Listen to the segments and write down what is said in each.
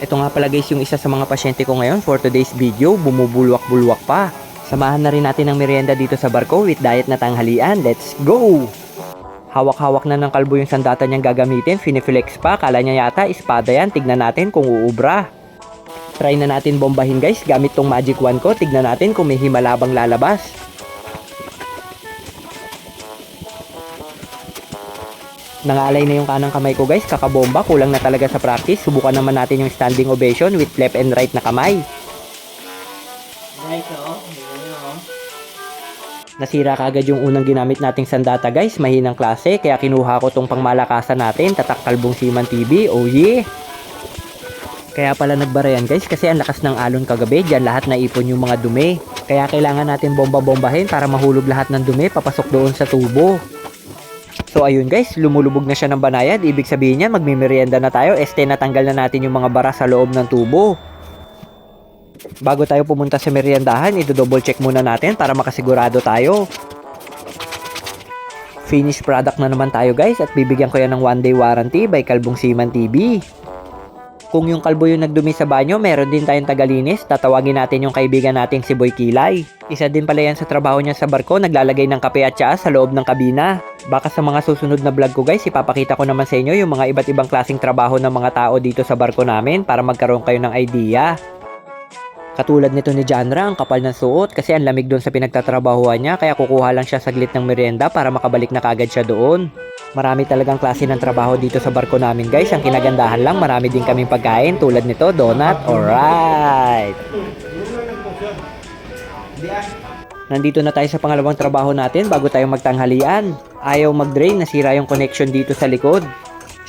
Ito nga pala guys yung isa sa mga pasyente ko ngayon for today's video, bumubulwak-bulwak pa. Samahan na rin natin ang merienda dito sa barko with diet na tanghalian. Let's go! Hawak-hawak na ng kalbo yung sandata niyang gagamitin, finiflex pa, kala niya yata espada yan, tignan natin kung uubra. Try na natin bombahin guys, gamit tong magic wand ko, tignan natin kung may himalabang lalabas. Nangalay na yung kanang kamay ko guys, kakabomba, kulang na talaga sa practice. Subukan naman natin yung standing ovation with left and right na kamay. Guys, oh. Oh. Nasira kagad yung unang ginamit nating sandata guys, mahinang klase, kaya kinuha ko tong pangmalakasan natin, tatak kalbong siman TV, oh yeah! Kaya pala nagbara yan guys, kasi ang lakas ng alon kagabi, dyan lahat naipon yung mga dumi. Kaya kailangan natin bomba-bombahin para mahulog lahat ng dumi, papasok doon sa tubo. So ayun guys, lumulubog na siya ng banayad, ibig sabihin niya magmimerienda na tayo, este natanggal na natin yung mga bara sa loob ng tubo. Bago tayo pumunta sa meriendahan, ito-double check muna natin para makasigurado tayo. Finished product na naman tayo guys at bibigyan ko yan ng one day warranty by Kalbong Siman TV. Kung yung kalbo yung nagdumi sa banyo, meron din tayong tagalinis. Tatawagin natin yung kaibigan nating si Boy Kilay. Isa din pala yan sa trabaho niya sa barko, naglalagay ng kape at tsaa sa loob ng kabina. Baka sa mga susunod na vlog ko guys, ipapakita ko naman sa inyo yung mga iba't ibang klaseng trabaho ng mga tao dito sa barko namin para magkaroon kayo ng idea. Katulad nito ni Janra, ang kapal ng suot kasi ang lamig doon sa pinagtatrabahuan niya kaya kukuha lang siya saglit ng merienda para makabalik na kagad siya doon. Marami talagang klase ng trabaho dito sa barko namin guys. Ang kinagandahan lang, marami din kaming pagkain tulad nito, donut. Alright! Nandito na tayo sa pangalawang trabaho natin bago tayo magtanghalian. Ayaw mag-drain, nasira yung connection dito sa likod.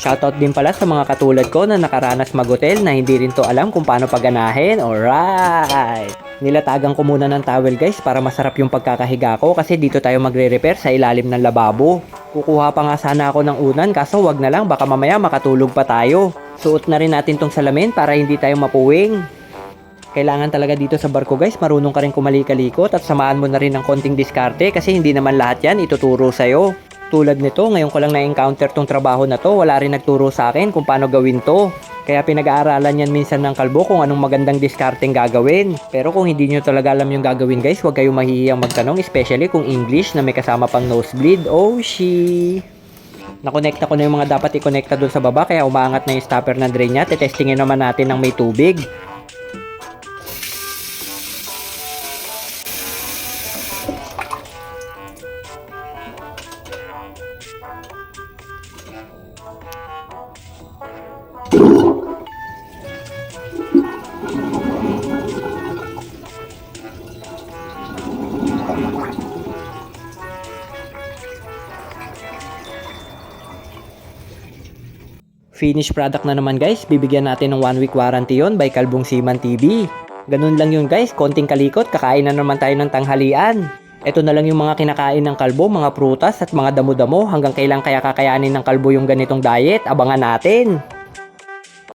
Shoutout din pala sa mga katulad ko na nakaranas mag-hotel na hindi rin to alam kung paano paganahin. Alright! Nilatagan ko muna ng towel guys para masarap yung pagkakahiga ko kasi dito tayo magre-repair sa ilalim ng lababo. Kukuha pa nga sana ako ng unan kaso wag na lang baka mamaya makatulog pa tayo. Suot na rin natin tong salamin para hindi tayo mapuwing. Kailangan talaga dito sa barko guys, marunong ka rin kumali-kalikot at samaan mo na rin ng konting diskarte kasi hindi naman lahat yan ituturo sa'yo. Tulad nito, ngayon ko lang na-encounter tong trabaho na to, wala rin nagturo sa akin kung paano gawin to. Kaya pinag-aaralan yan minsan ng kalbo kung anong magandang diskarteng gagawin. Pero kung hindi nyo talaga alam yung gagawin guys, huwag kayong mahihiyang magtanong, especially kung English na may kasama pang nosebleed. Oh, she! Nakonekta ko na yung mga dapat i-connecta doon sa baba kaya umaangat na yung stopper ng drain niya. Tetestingin naman natin ng may tubig. Finished product na naman guys, bibigyan natin ng 1 week warranty yon by Kalbong Siman TV. Ganun lang yun guys, konting kalikot, kakain na naman tayo ng tanghalian. Ito na lang yung mga kinakain ng kalbo, mga prutas at mga damo-damo hanggang kailan kaya kakayanin ng kalbo yung ganitong diet, abangan natin.